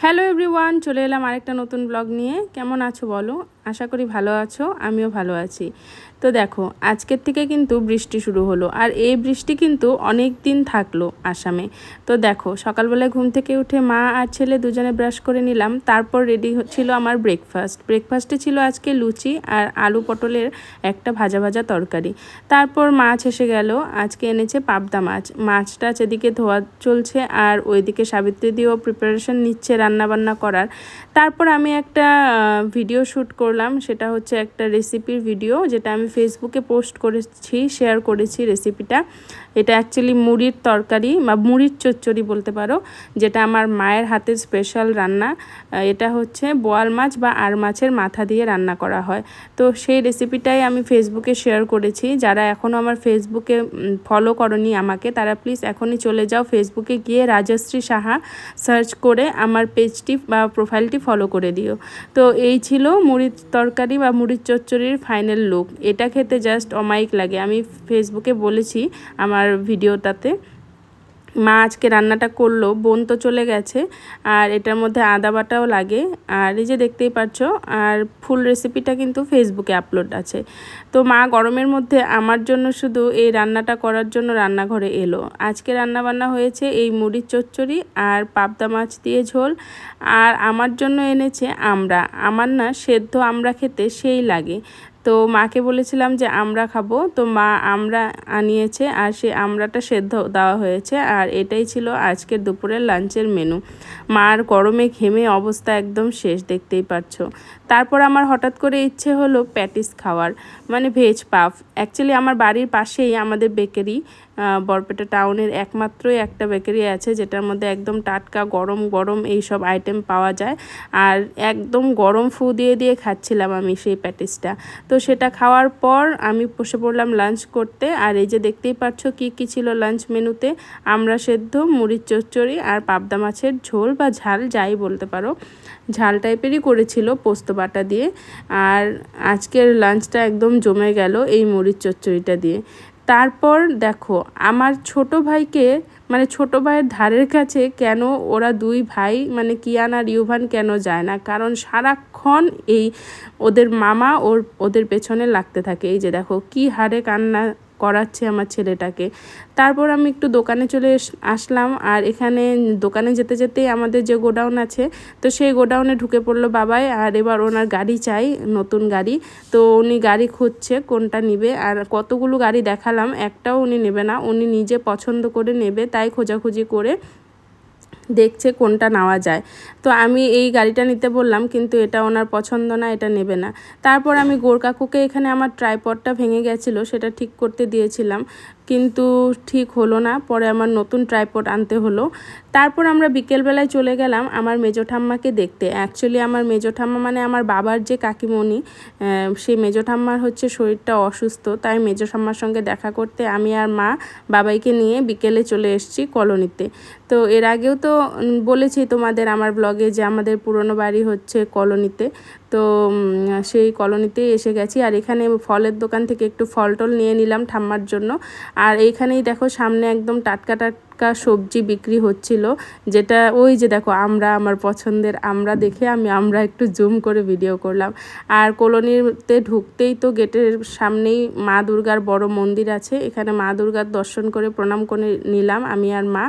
Hello everyone চলে এলাম আরেকটা নতুন ব্লগ নিয়ে। কেমন আছো বলো? আশা করি ভালো আছো, আমিও ভালো আছি। তো দেখো, আজকের থেকে কিন্তু বৃষ্টি শুরু হলো আর এই বৃষ্টি কিন্তু অনেক দিন থাকল আসামে। তো দেখো, সকালবেলায় ঘুম থেকে উঠে মা আর ছেলে দুজনে ব্রাশ করে নিলাম, তারপর রেডি ছিল আমার ব্রেকফাস্ট ব্রেকফাস্টে ছিল আজকে লুচি আর আলু পটলের একটা ভাজা ভাজা তরকারি। তারপর মাছ এসে গেল, আজকে এনেছে পাবদা মাছ। মাছটা যেদিকে ধোয়া চলছে আর ওইদিকে সাবিত্রী দিয়েও প্রিপারেশন নিচ্ছে রান্নাবান্না করার। তারপর আমি একটা ভিডিও শ্যুট করলাম সেটা হচ্ছে একটা রেসিপির ভিডিও যেটা আমি ফেসবুকে পোস্ট করেছি শেয়ার করেছি রেসিপিটা এটা অ্যাকচুয়ালি মুড়ির তরকারি বা মুড়ির চচ্চড়ি বলতে পারো, যেটা আমার মায়ের হাতের স্পেশাল রান্না। এটা হচ্ছে বোয়াল মাছ বা আর মাছের মাথা দিয়ে রান্না করা হয়। তো সেই রেসিপিটাই আমি ফেসবুকে শেয়ার করেছি। যারা এখনও আমার ফেসবুকে ফলো করনি আমাকে, তারা প্লিজ এখনই চলে যাও ফেসবুকে গিয়ে রাজশ্রী সাহা সার্চ করে আমার পেজটি বা প্রোফাইলটি ফলো করে দিও। তো এই ছিল মুড়ির তরকারি বা মুড়ির চচ্চড়ির ফাইনাল লুক এটা খেতে জাস্ট অমায়িক লাগে। আমি ফেসবুকে বলেছি আমার ভিডিওটাতে মা আজকে রান্নাটা করল, বোন তো চলে গেছে, আর এটার মধ্যে আদা বাটাও লাগে, আর এই যে দেখতেই পাচ্ছ আর ফুল রেসিপিটা কিন্তু ফেসবুকে আপলোড আছে। তো মা গরমের মধ্যে আমার জন্য শুধু এই রান্নাটা করার জন্য রান্নাঘরে এলো। আজকে রান্না বান্না হয়েছে এই মুড়ির চচ্চড়ি আর পাবদা মাছ দিয়ে ঝোল, আর আমার জন্য এনেছে আমরা আমার না সেদ্ধ আমরা খেতে সেই লাগে। তো মাকে বলেছিলাম যে আমরা খাব। তো মা আমরা আনিয়েছে আর সে আমরাটা সেদ্ধ দেওয়া হয়েছে আর এটাই ছিল আজকের দুপুরের লাঞ্চের মেনু। মার গরমে ঘেমে অবস্থা একদম শেষ, দেখতেই পাচ্ছ। তারপর আমার হঠাৎ করে ইচ্ছে হলো প্যাটিস খাওয়ার মানে ভেজ পাফ। অ্যাকচুয়ালি আমার বাড়ির পাশেই আমাদের বেকারি বরপেটা টাউনের একমাত্রই একটা বেকারি আছে যেটার মধ্যে একদম টাটকা গরম গরম এই সব আইটেম পাওয়া যায়। আর একদম গরম ফু দিয়ে দিয়ে খাচ্ছিলাম আমি সেই প্যাটিসটা। তো সেটা খাওয়ার পর আমি বসে পড়লাম লাঞ্চ করতে। আর এই যে দেখতেই পাচ্ছ কি কি ছিল লাঞ্চ মেনুতে, আমরা সেদ্ধ, মুড়ির চচ্চড়ি আর পাবদা মাছের ঝোল বা ঝাল যাই বলতে পারো। ঝাল টাইপেরই করেছিল পোস্ত বাটা দিয়ে। আর আজকের লাঞ্চটা একদম জমে গেল এই মুড়ির চচ্চড়িটা দিয়ে। তারপর দেখো, আমার ছোট ভাইকে মানে ছোট ভাইয়ের ধারের কাছে কেন ওরা দুই ভাই মানে কিয়ান আর ইউভান কেন যায় না? কারণ সারাক্ষণ এই ওদের মামা ওর, ওদের পেছনে লাগতে থাকে। এই যে দেখো, কি হারে কান্না করাচ্ছে আমার ছেলেটাকে। তারপর আমি একটু দোকানে চলে আসলাম আর এখানে দোকানে যেতে যেতেই আমাদের যে গোডাউন আছে, তো সেই গোডাউনে ঢুকে পড়ল বাবাই আর এবার ওনার গাড়ি চাই, নতুন গাড়ি। তো উনি গাড়ি খুঁজছে কোনটা নিবে আর কতগুলো গাড়ি দেখালাম, একটাও উনি নেবে না, উনি নিজে পছন্দ করে নেবে তাই খোঁজাখুঁজি করে দেখছে কোনটা নেওয়া যায়। তো আমি এই গাড়িটা নিতে বললাম, কিন্তু এটা ওনার পছন্দ না, এটা নেবে না। তারপর আমি গোর কাকুকে এখানে আমার ট্রাইপডটা ভেঙে গেছিল, সেটা ঠিক করতে দিয়েছিলাম। কিন্তু ঠিক হলো না, পরে আমার নতুন ট্রাইপড আনতে হলো। তারপর আমরা বিকেলবেলায় চলে গেলাম আমার মেজো ঠাম্মাকে দেখতে। অ্যাকচুয়ালি আমার মেজো ঠাম্মা মানে আমার বাবার যে কাকিমণি সেই মেজো ঠাম্মার হচ্ছে শরীরটা অসুস্থ, তাই মেজো ঠাম্মার সঙ্গে দেখা করতে আমি আর মা বাবাইকে নিয়ে বিকেলে চলে এসেছি কলোনিতে। তো এর আগেও তো বলেছি তোমাদের আমার ব্লগে যে আমাদের পুরনো বাড়ি হচ্ছে কলোনিতে। তো সেই কলোনিতে এসে গেছি। আর এখানে ফলের দোকান থেকে একটু ফল টল নিয়ে নিলাম ঠাম্মার জন্য। আর এইখানেই দেখো সামনে একদম টাটকা টাটকা সবজি বিক্রি হচ্ছিল। যেটা ওই যে দেখো, আমরা, আমার পছন্দের আমরা দেখে আমি আমরা একটু জুম করে ভিডিও করলাম। আর কলোনিতে ঢুকতেই তো গেটের সামনেই মা দুর্গার বড় মন্দির আছে। এখানে মা দুর্গার দর্শন করে প্রণাম করে নিলাম, আমি আর মা।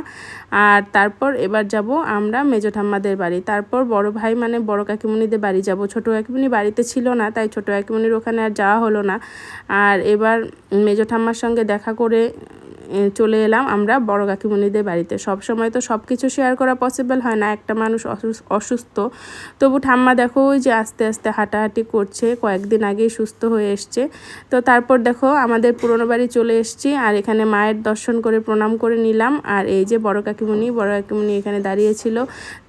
আর তারপর এবার যাব আমরা মেজো ঠাম্মাদের বাড়ি। তারপর বড় ভাই মানে বড় কাকিমণিদের বাড়ি যাব, ছোট কাকিমণি বাড়িতে ছিল না, তাই ছোটো একমনির ওখানে আর যাওয়া হলো না। আর এবার মেজো ঠাম্মার সঙ্গে দেখা করে চলে এলাম আমরা বড় কাকিমণিদের বাড়িতে। সব সময় তো সব কিছু শেয়ার করা পসিবল হয় না, একটা মানুষ অসুস্থ। তবু ঠাম্মা দেখো ওই যে আস্তে আস্তে হাঁটাহাঁটি করছে, কয়েকদিন আগেই সুস্থ হয়ে এসছে। তো তারপর দেখো আমাদের পুরনো বাড়ি চলে এসছি আর এখানে মায়ের দর্শন করে প্রণাম করে নিলাম। আর এই যে বড় কাকিমণি বড় কাকিমণি এখানে দাঁড়িয়েছিল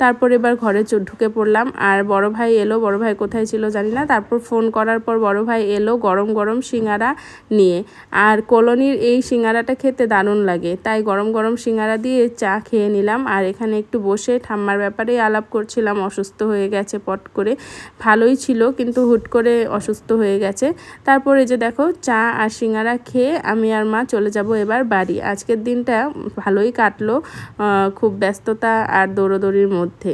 তারপর এবার ঘরে ঢুকে পড়লাম। আর বড় ভাই এলো, বড় ভাই কোথায় ছিল জানি না। তারপর ফোন করার পর বড় ভাই এলো গরম গরম সিঙ্গারা নিয়ে। আর কলোনির এই সিঙ্গারাটা খেতে দারুণ লাগে। তাই গরম গরম সিঙ্গারা দিয়ে চা খেয়ে নিলাম। আর এখানে একটু বসে ঠাম্মার ব্যাপারেই আলাপ করছিলাম। অসুস্থ হয়ে গেছে পট করে। ভালোই ছিল, কিন্তু হুট করে অসুস্থ হয়ে গেছে। তারপরে যে দেখো, চা আর সিঙ্গারা খেয়ে আমি আর মা চলে যাব এবার বাড়ি। আজকের দিনটা ভালোই কাটলো খুব ব্যস্ততা আর দৌড়োদৌড়ির মধ্যে।